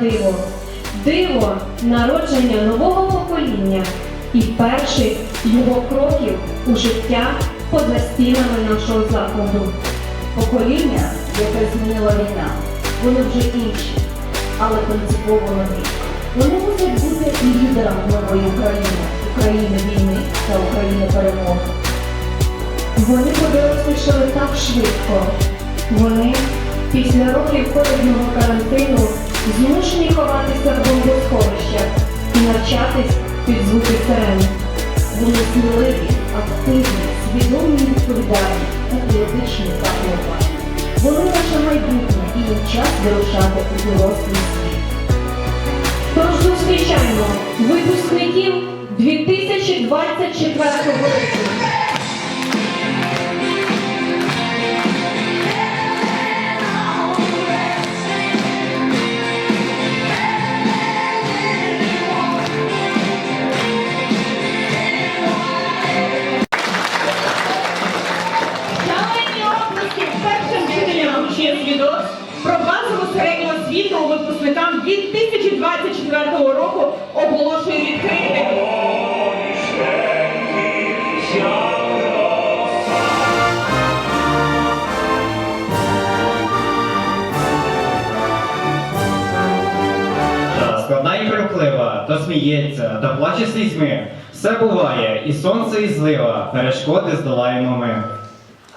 диво. Диво народження нового покоління і перших його кроків у життя поза стінами нашого закладу. Покоління, яке змінила війна, вони вже інші, але принципово нові. Вони мусять бути і лідерами нової України, України війни та України перемоги. Вони подорослішали так швидко. Вони після років ковідного карантину змушені ховатися в бомбосховищах і навчатись під звуки сирен. Вони сміливі, активні, свідомі відповідальні, патріотичні та глобальні. Вони наше майбутнє і їм час вирушати у дорослий світ. Тож зустрічаємо випускників 2024 року. Та слізьми. Все буває, і сонце, і злива, перешкоди здолаємо ми.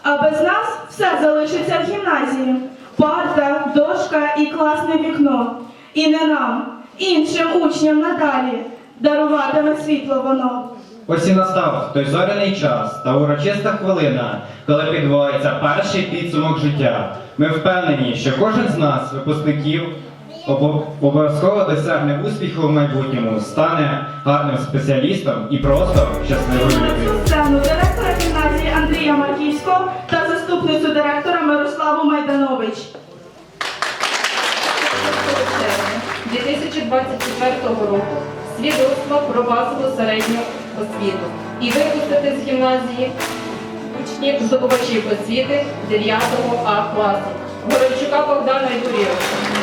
А без нас все залишиться в гімназії. Парта, дошка і класне вікно. І не нам, іншим учням надалі даруватиме світло воно. Ось і настав той зоряний час та урочиста хвилина, коли підбувається перший підсумок життя. Ми впевнені, що кожен з нас, випускників, обов'язково досягне успіху в майбутньому, стане гарним спеціалістом і просто щасливою людиною. сцену директора гімназії Андрія Марківського та заступницю директора Мирославу Майданович. 2024 року свідоцтво про базову середню освіту і випустити з гімназії учнів здобувачів освіти 9 А класу Городчука Богдана Юрійовича.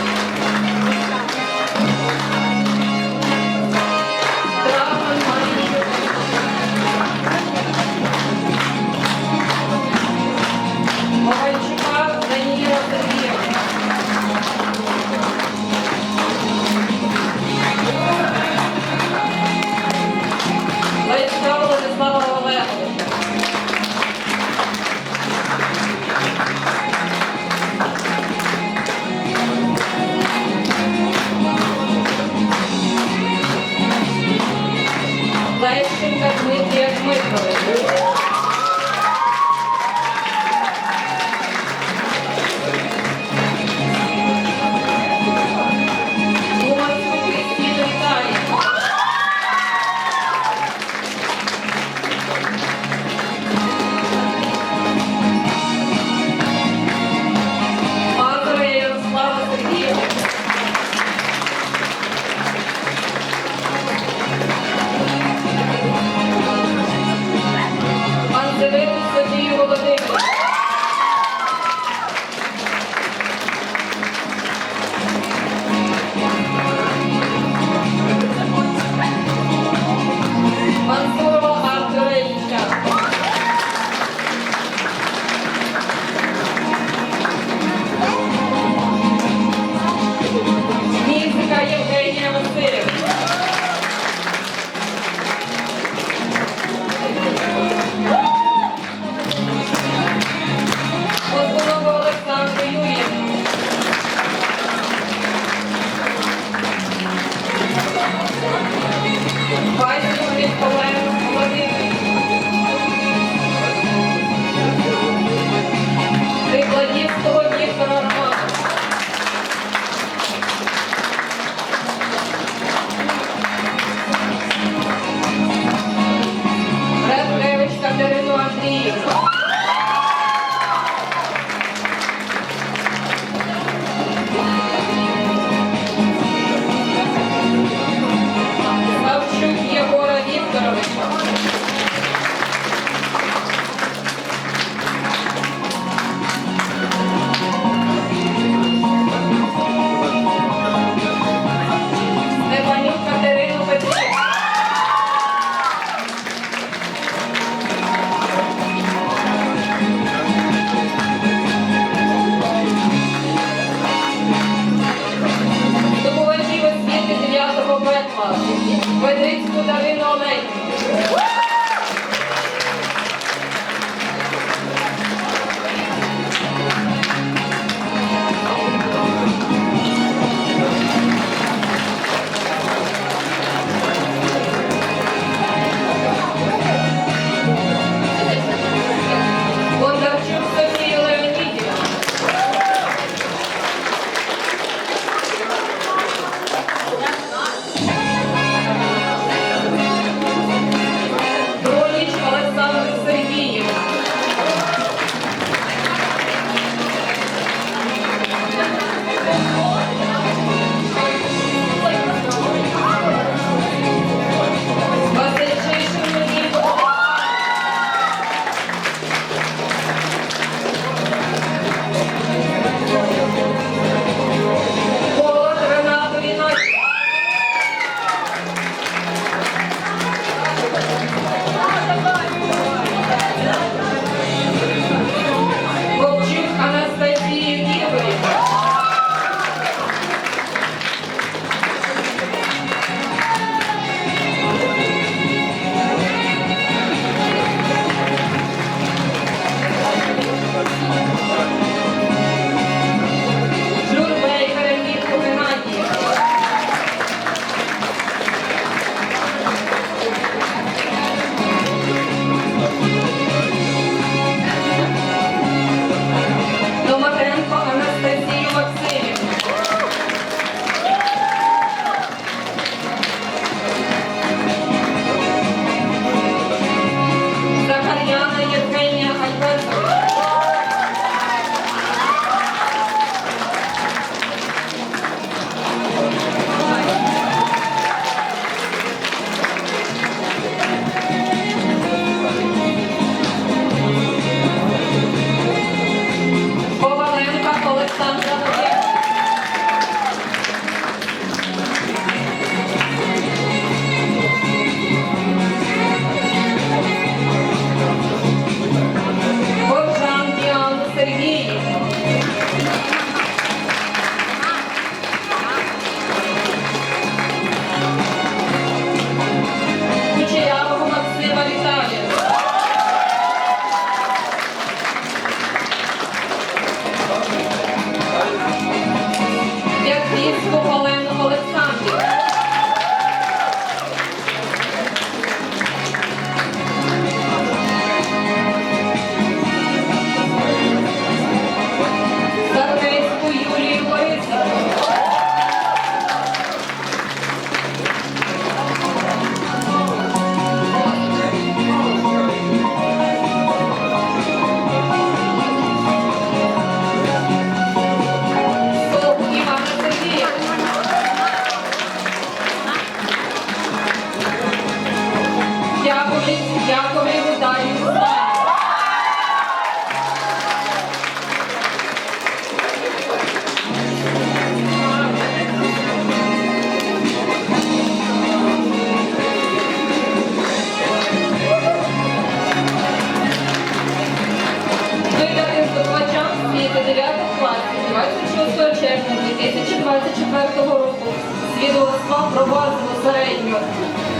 Свідоцтва середню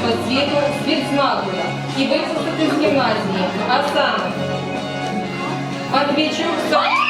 освіту з відзнакою і випустити з гімназії, а саме Матвійчук Соня.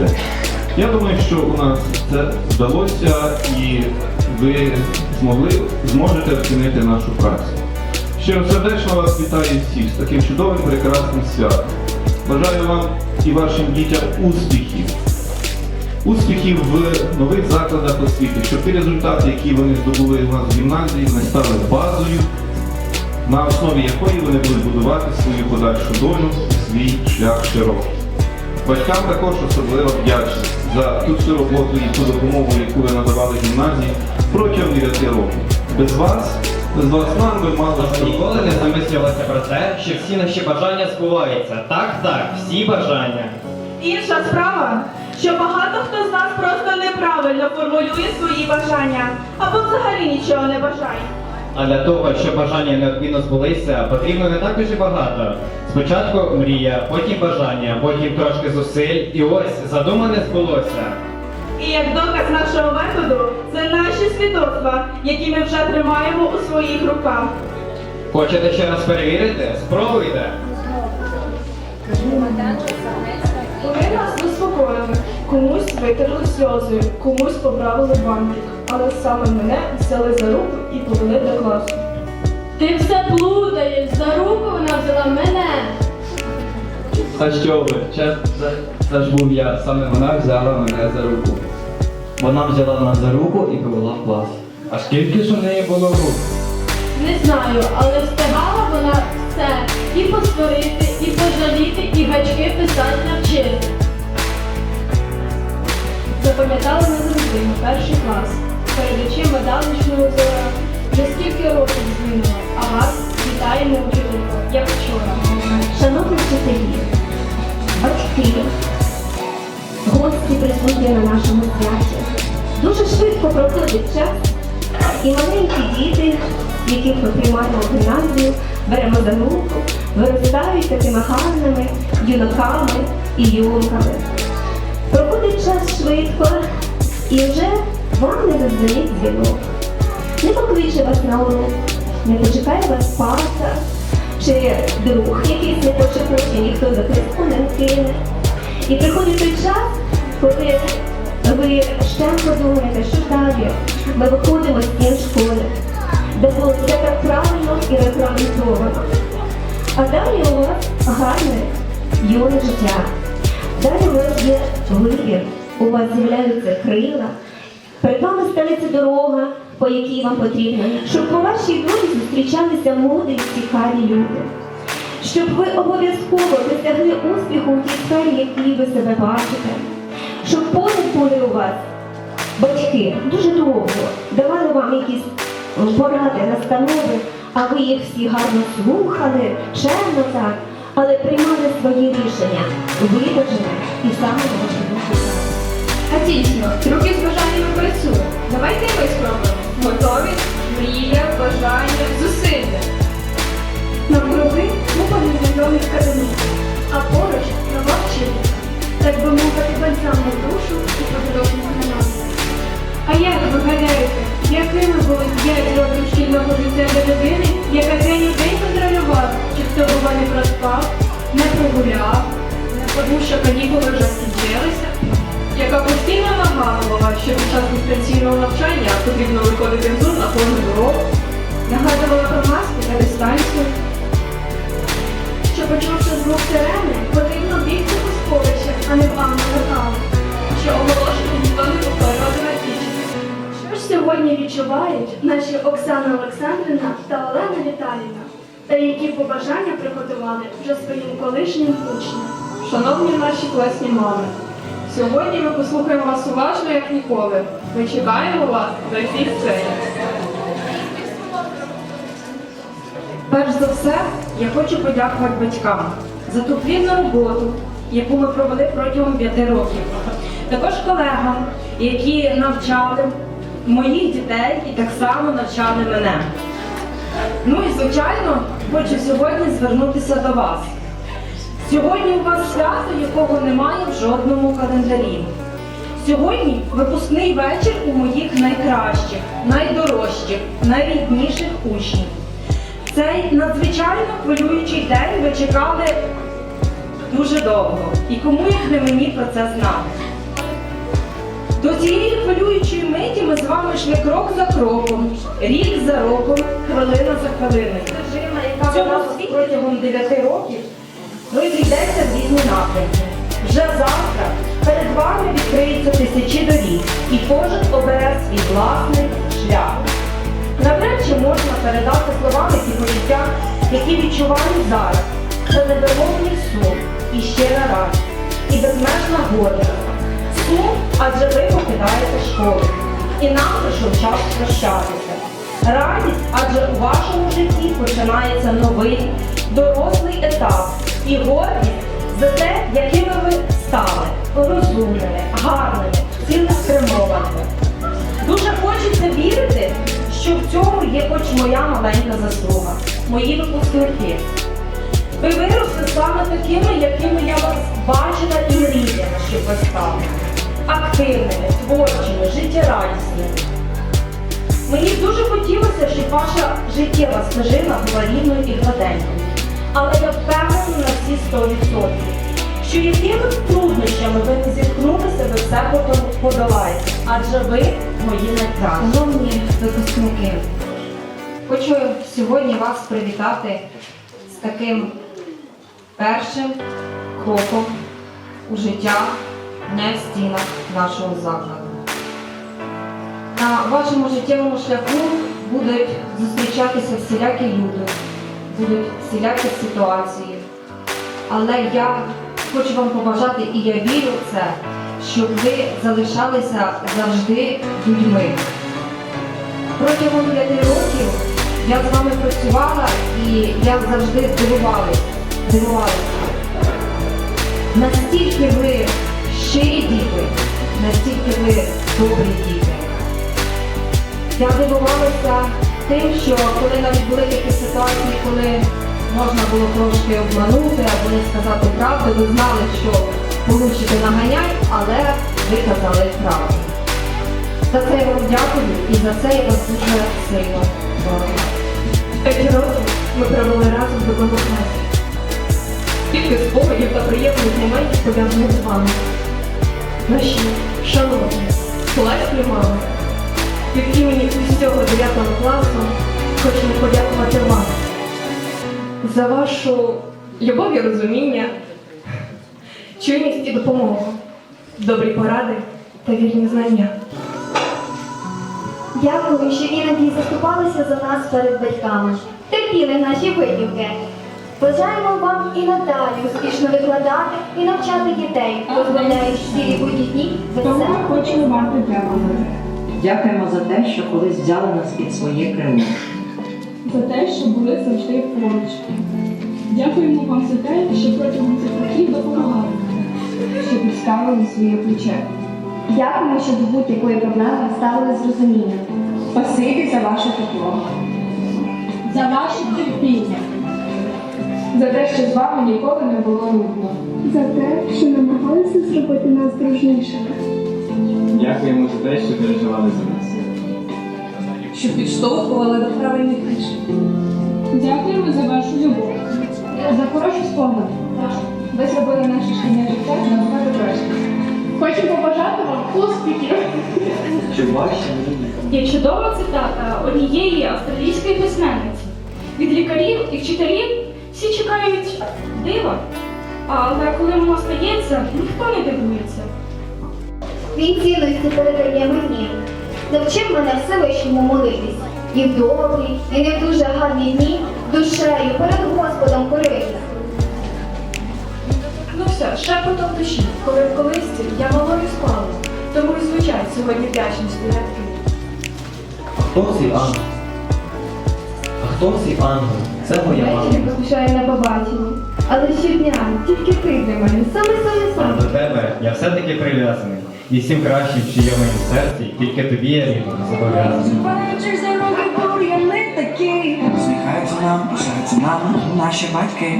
Людей. Я думаю, що у нас це вдалося і ви змогли, зможете оцінити нашу працю. Щиро сердечно вас вітаю всіх з таким чудовим прекрасним святом. Бажаю вам і вашим дітям успіхів. Успіхів в нових закладах освіти, щоб ті результати, які вони здобули у нас в гімназії, не стали базою, на основі якої вони будуть будувати свою подальшу долю, свій шлях широкий. Батькам також особливо вдячний за ту всю роботу і ту допомогу, яку ви надавали гімназії протягом 9 років. Без вас, без вас нам би мало що Ніколи не замислювалася про те, що всі наші бажання збуваються. Так, так, всі бажання. Інша справа, що багато хто з нас просто неправильно формулює свої бажання або взагалі нічого не бажає. А для того, щоб бажання неодмінно збулися, потрібно не так дуже багато. Спочатку мрія, потім бажання, потім трошки зусиль, і ось задумане збулося. І як доказ нашого методу, це наші свідоцтва, які ми вже тримаємо у своїх руках. Хочете ще раз перевірити? Спробуйте. Вони нас заспокоїли, комусь витерли сльози, комусь поправили бантик, але саме мене взяли за руку і повели до класу. Ти все плутаєш, за руку вона взяла мене. Та що ви, це, це, ж був я, саме вона взяла мене за руку. Вона взяла нас за руку і повела в клас. А скільки ж у неї було рук? Не знаю, але встигала вона все і посварити, і пожаліти, і гачки писати навчити. Запам'ятали назавжди перший клас. Перед очима давнішнього зора. Вже скільки років змінило, а вас вітаємо учителько, як вчора. Шановні вчителі, батьки, гості присутні на нашому святі. Дуже швидко проходить час, і маленькі діти, яких ми приймаємо в гімназію, беремо за руку, виростають такими гарними юнаками і юнками. Проходить час швидко, і вже вам не задзвонить дзвінок. Не покличе вас на урок, не почекає вас парта, чи друг якийсь не почекає, ніхто за криску не кине. І приходить той час, коли ви ще подумаєте, що далі. Ми виходимо з стін школи, де було все так правильно і регламентовано. А далі у вас гарне юне життя. Далі у вас є вибір, у вас з'являються крила, перед вами станеться дорога, по якій вам потрібно, щоб по вашій долі зустрічалися мудрі, цікаві люди. Щоб ви обов'язково досягли успіху у тій сфері, якій ви себе бачите. Щоб поряд були у вас батьки дуже довго давали вам якісь поради, настанови, а ви їх всі гарно слухали, чемно так, але приймали свої рішення видержане і саме важливе. Та дійсно, руки з бажаннями працюють. Давайте і ми спробуємо. Готовість, мрія, бажання, зусилля. На вороги купа незнайомих кабінетів, а поруч нова вчителька. Так би мовити бальзамну душу і подорожних нас. А як ви гадаєте, якими були 5 років шкільного життя для людини, яка день у день контролювала, чи хто бува не проспав, не прогуляв, тому що канікули вже сиділися? Яка постійно нагадувала, що під час дистанційного навчання потрібно виходити в зон на кожен урок, Нагадувала про маску та дистанцію. Що почувши звук сирени, потрібно бігти у сховище, а не в ангел що оголошення ніхто не повторювати на піч. Що ж сьогодні відчувають наші Оксана Олександрівна та Олена Віталіївна? Та які побажання приготували вже своїм колишнім учням? Шановні наші класні мами, сьогодні ми послухаємо вас уважно, як ніколи. Ми чекаємо вас за всіх сцені. Перш за все, я хочу подякувати батькам за ту плідну роботу, яку ми провели протягом п'яти років. Також колегам, які навчали моїх дітей і так само навчали мене. Ну і звичайно, хочу сьогодні звернутися до вас. Сьогодні у вас свято, якого немає в жодному календарі. Сьогодні випускний вечір у моїх найкращих, найдорожчих, найрідніших учнів. Цей надзвичайно хвилюючий день ви чекали дуже довго. І кому як не мені про це знати. До цієї хвилюючої миті ми з вами йшли крок за кроком, рік за роком, хвилина за хвилиною. Вела протягом 9 років, розійдеться в різні напрямки. Вже завтра перед вами відкриються тисячі доріг, і кожен обере свій власний шлях. Навряд чи можна передати словами ті почуття, які відчуваю зараз. Це невимовний сум і щира радість, і безмежна гордість. Сум, адже ви покидаєте школу. І нам прийшов час прощатися. Радість, адже у вашому житті починається новий, дорослий етап. І гордість за те, якими ви стали, розумними, гарними, цілеспрямованими. Дуже хочеться вірити, що в цьому є хоч моя маленька заслуга, мої випускники. Ви виросли саме такими, якими я вас бачила і мріяла, щоб ви стали. Активними, творчими, життєрадісними. Мені дуже хотілося, щоб ваша життєва стежина була рівною і гладенькою. Але я впевнена на всі 100%, що якими труднощами ви не зіткнулися, ви все подо- подолаєте. Адже ви мої найкращі. Шановні випускники, хочу сьогодні вас привітати з таким першим кроком у життя не в стінах нашого закладу. На вашому життєвому шляху будуть зустрічатися всілякі люди, будуть всілякі ситуації. Але я хочу вам побажати, і я вірю в це, щоб ви залишалися завжди людьми. Протягом п'яти років я з вами працювала і я завжди здивувалася. Настільки ви щирі діти, настільки ви добрі діти. Я дивувалася тим, що коли навіть були такі ситуації, коли можна було трошки обманути або не сказати правду, ви знали, що получите наганяй, але ви казали правду. За це я вам дякую і за це я вас дуже сильно дорога. П'ять років ми провели разом до класів. Скільки спогадів та приємних моментів пов'язаних з вами. Наші шановні класні мами, від імені усього 9 класу хочемо подякувати вам за вашу любов і розуміння, чуйність і допомогу, добрі поради та вірні знання. Дякую, що іноді заступалися за нас перед батьками. Терпіли наші витівки. Бажаємо вам і надалі успішно викладати і навчати дітей, дозволяючи цілі будні дні весело. Дякуємо за те, що колись взяли нас під своє крило. За те, що були завжди поруч. Дякуємо вам за те, що протягом цих років допомагали що підставили своє плече. Дякуємо, що до будь-якої проблеми ставили з розумінням. Спасибі за ваше тепло, за ваше терпіння, за те, що з вами ніколи не було нудно. За те, що намагалися зробити нас дружнішими. Дякуємо за те, що переживали за нас. що підштовхували до правильних рішень. Дякуємо за вашу любов, за хороші спогади, Ви зробили наше шкільне життя набагато краще. Хочу побажати вам успіхів! Чи бачите? Є чудова цитата однієї австралійської письменниці. Від лікарів і вчителів всі чекають дива, але коли воно стається, ніхто не дивується. Він цінності передає мені. Навчив мене Всевишньому молитись. І в добрі, і не в дуже гарні дні душею перед Господом коритися. Ну все, шепотом душі, коли в колисці я малою спала, тому і звучать сьогодні вдячності рядки. А хто цей ангел? А хто цей ангел? Це моя мама. Ввечері поспішаю на побачення. Але щодня тільки ти для мене, саме саме А саме. до тебе я все-таки прив'язаний. І всім кращим, що є в моїм серці, тільки тобі я рідно зобов'язаний. Усміхаються нам, пишаються нам наші батьки.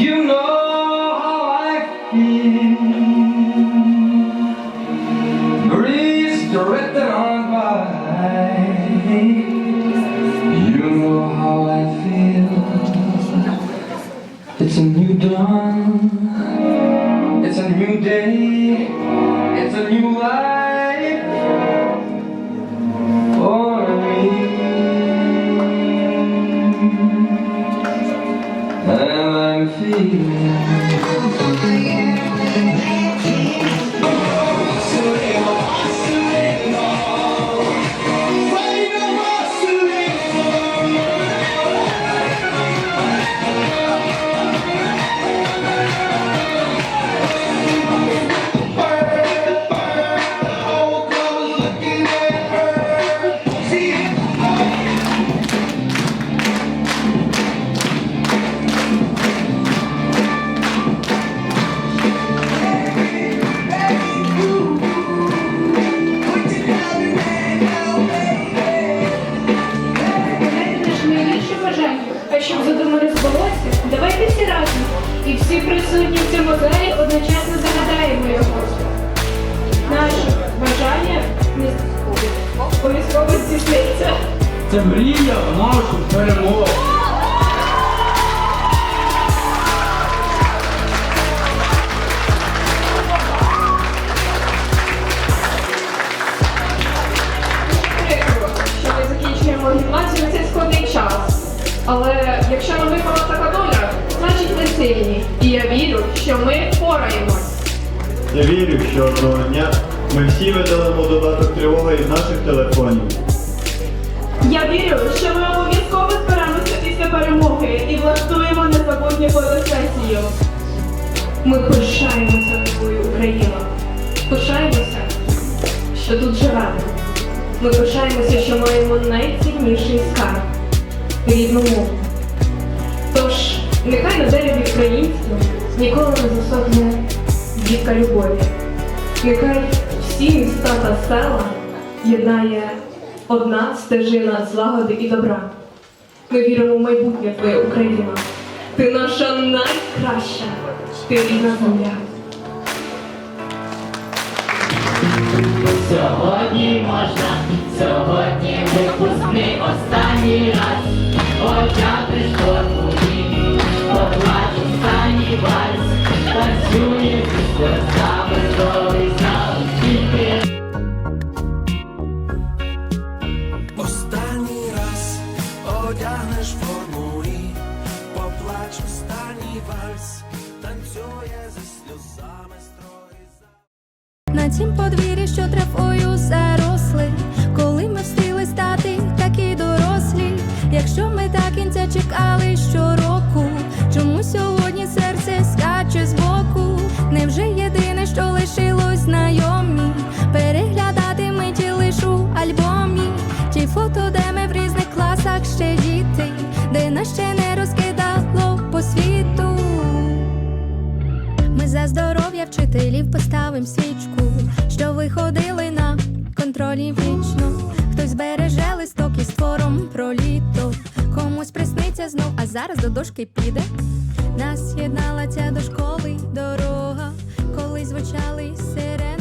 You know сильні. І я вірю, що ми впораємось. Я вірю, що одного дня ми всі видалимо додаток тривоги із наших телефонів. Я вірю, що ми обов'язково зберемося після перемоги і влаштуємо незабутню фотосесію. Ми пишаємося тобою, Україна. Пишаємося, що тут живемо. Ми пишаємося, що маємо найцінніший скарб рідну мову. Тож, нехай на дереві українському ніколи не засохне дітка любові. Нехай всі міста та села єднає одна стежина злагоди і добра. Ми віримо в майбутнє твоє Україна. Ти наша найкраща, ти рідна земля. Сьогодні можна, сьогодні випускний останній раз. Одяти шторку і останній вальс. Танцює сльозами здоровий зал. Тільки Останній раз одягнеш форму і останній вальс, танцює зі сльозами строї. На тім подвір'ї, що травою заросли, запалим свічку, що виходили на контролі вічно. Хтось береже листок із твором про літо, комусь присниться знов, а зараз до дошки піде. Нас єднала ця до дорога, коли звучали сирени.